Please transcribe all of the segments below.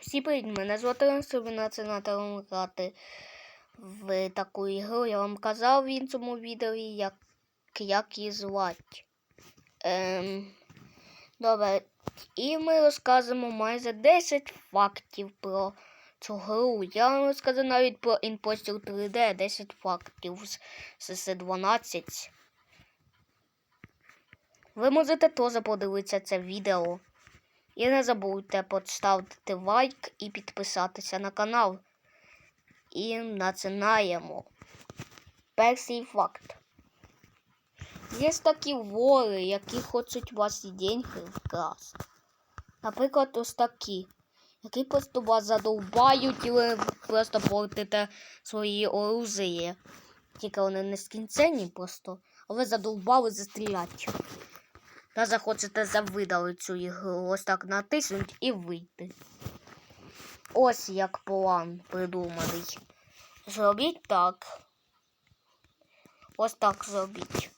Всі привіт, мене звати Ренсовина, це на грати в таку ігру. Я вам казав в іншому відео, як, як її звати. Ем, добре, і ми розказуємо майже 10 фактів про цю гру. Я вам розказав навіть про Impostor 3D, 10 фактів з СС-12. Ви можете теж подивитися це відео. І не забудьте поставити лайк і підписатися на канал. І починаємо. Перший факт. Є такі вори, які хочуть ваші деньги вкрасти. Наприклад, ось такі, які просто вас задовбають і ви просто портите свої оружие. Тільки вони не скінцені просто, а ви задовбали застріляти. Та захочете завидали цю ігру. Ось так натиснуть і вийти. Ось як план придуманий. Зробіть так. Ось так зробіть.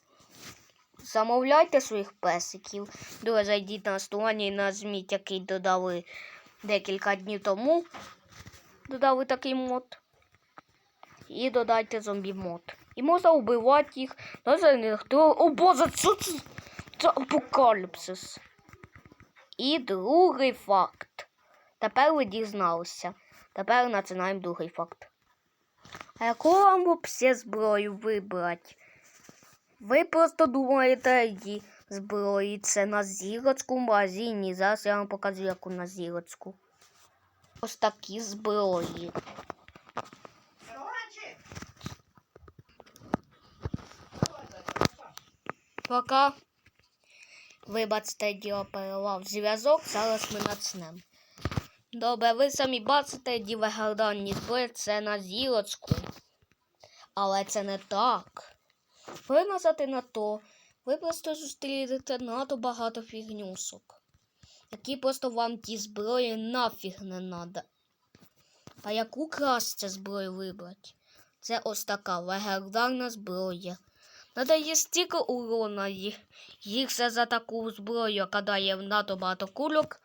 Замовляйте своїх песиків. Друге, зайдіть на стороні і нажміть, який додали декілька днів тому. Додали такий мод. І додайте зомбі мод. І можна вбивати їх. Ніхто. О боже, це це? Це апокаліпсис. І другий факт. Тепер ви дізналися. Тепер починаємо другий факт. А вам взагалі зброю вибрати? Ви просто думаєте, зброї це на зірочку в магазині. Зараз я вам покажу, яку на зірочку. Ось такі зброї. Пока. Вибачте, діла перелав зв'язок, зараз ми почнемо. Добре, ви самі бачите, дівегерданні зброї це на зірочку. Але це не так. Ви назад на то, ви просто зустрінете надто багато фігнюсок, які просто вам ті зброї нафіг не надо. А яку краще зброю вибрати? Це ось така легендарна зброя. Надає стільки урона їх, їх все за таку зброю, яка дає надто багато кульок,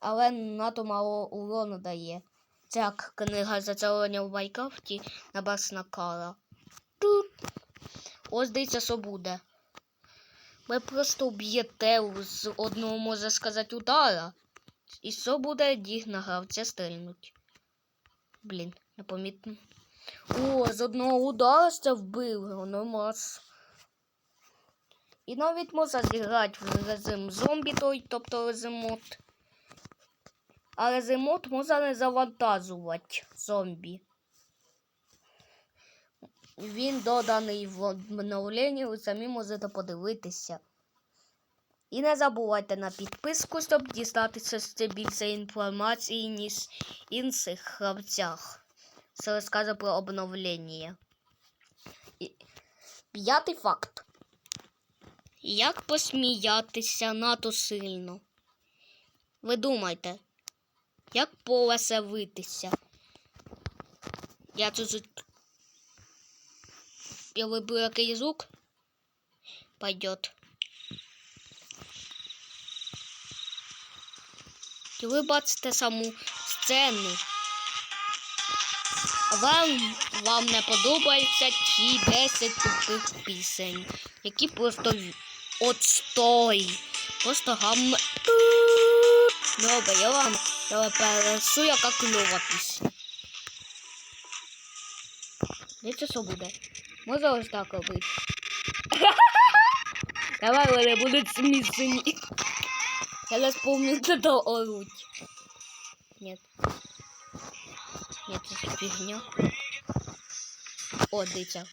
але надто мало урону дає. Це як книга зацілення в Майнкрафті небесна кара. Тут. Ось дивіться, що буде. Ви просто б'єте з одного, можна сказати, удара. І що буде діг на гравця стрільнуть. Блін, непомітно. О, з одного удара це вбив, нормас. І навіть можна зіграти в режим зомбі той, тобто режим мод. А режим мод можна не завантажувати зомбі. Він доданий в обновленні, ви самі можете подивитися. І не забувайте на підписку, щоб дістатися більше інформації, ніж інших гравцях. Розкаже про обновлення. П'ятий факт. Як посміятися надто сильно? Ви думайте, як повеселитися? Я тут я выберу який звук. Пойдет. І ви бачите саму сцену. Вам, вам не подобаються ті 10 тупих пісень, які просто отстой. Просто гам. Добре, я вам я пересу, яка кльова пісня. Дивіться, що буде. Можна ось так робити. Давай вони будуть смішні. Я зараз помню, кто оруть. Нет. Фигня. О, дивіться.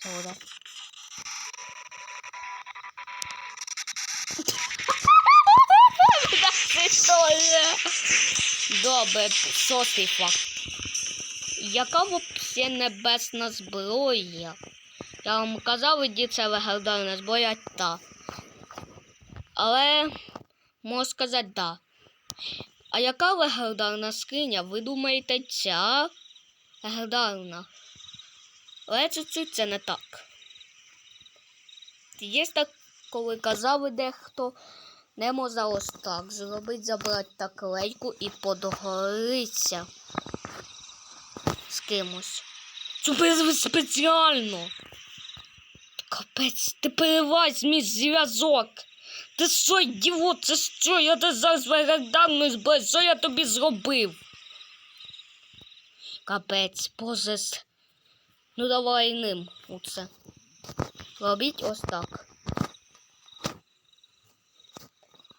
Свобода. Добре, шостий факт. Яка взагалі небесна зброя? Я вам казав, іді це легендарна зброя та. Але можу сказати да. А яка легендарна скриня? Ви думаєте, ця легендарна? Але це не так. Є так, коли казали дехто, Не можна ось так зробити, забрати наклейку і подговоритися з кимось. Це спеціально. Капець, ти перевась мій зв'язок. Ти що, ідіот, це що? Я тебе зараз виглядаю збив. Що я тобі зробив? Капець, позис. Ну давай ним оце. Робіть ось так.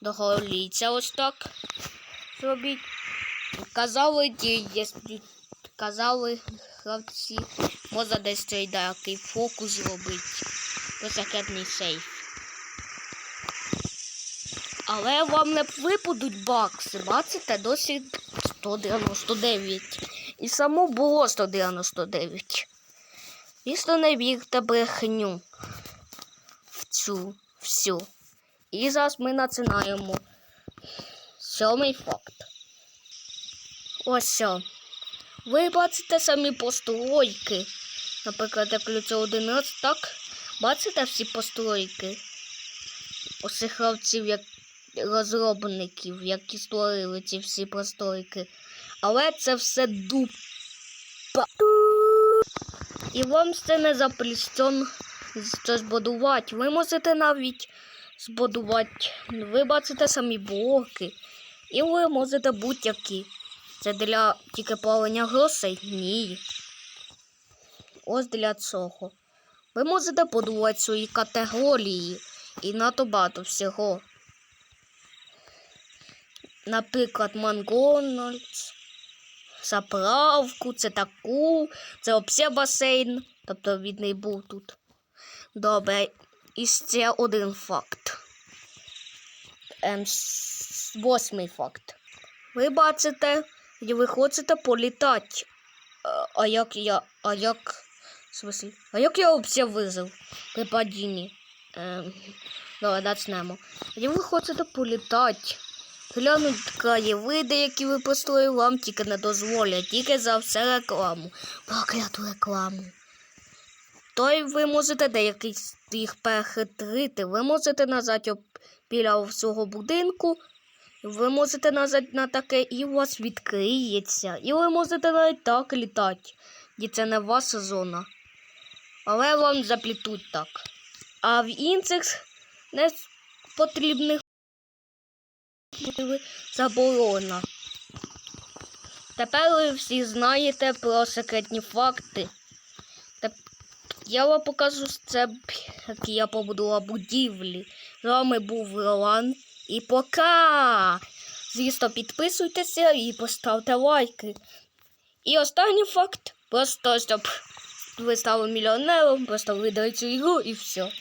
Доголіться ось так. Зробіть. Казали ті, якщо казали гравці, можна десь цей деякий фокус. Про секретний сейф. Але вам не випадуть бакси. Бачите, досі 199. І само було 199. Звісно, не вірте брехню в цю всю. І зараз ми починаємо. Сьомий факт. Ось. Ви бачите самі постройки. Наприклад, як ключо 11, так? Бачите всі постройки? Ось гравців, як розробників, які створили ці всі постройки. Але це все дупа. І вам це не заплістон це збудувати. Ви можете навіть збудувати. Ви бачите самі блоки. І ви можете будь-які. Це для тільки плавання грошей? Ні. Ось для цього. Ви можете будувати свої категорії і надто багато всього. Наприклад, Макдональдс, заправку, це таку, це взагалі басейн. Тобто він не був тут. Добре, і ще один факт. Ем, восьмий факт. Ви бачите, і ви хочете політати. А, як я. А як. В? А як я взагалі вижив при падінні? Ем, давай почнемо. І ви хочете політати. Глянуть краєвиди, які ви построїли, вам тільки не дозволять, тільки за все рекламу. Прокляту рекламу. То й ви можете деяких їх перехитрити. Ви можете назад біля всього будинку. Ви можете назад на таке і у вас відкриється. І ви можете навіть так літати. І це не ваша зона. Але вам заплітуть так. А в інших не потрібних заборона. Тепер ви всі знаєте про секретні факти. Теп- Я вам покажу це, як я побудував будівлі. З вами був Ролан. І пока! Звісно, підписуйтеся і поставте лайки. І останній факт. Просто щоб ви стали мільйонером, просто видали цю ігру і все.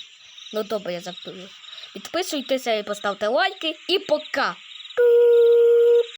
Ну добре, я жартую. Підписуйтеся і поставте лайки. І пока!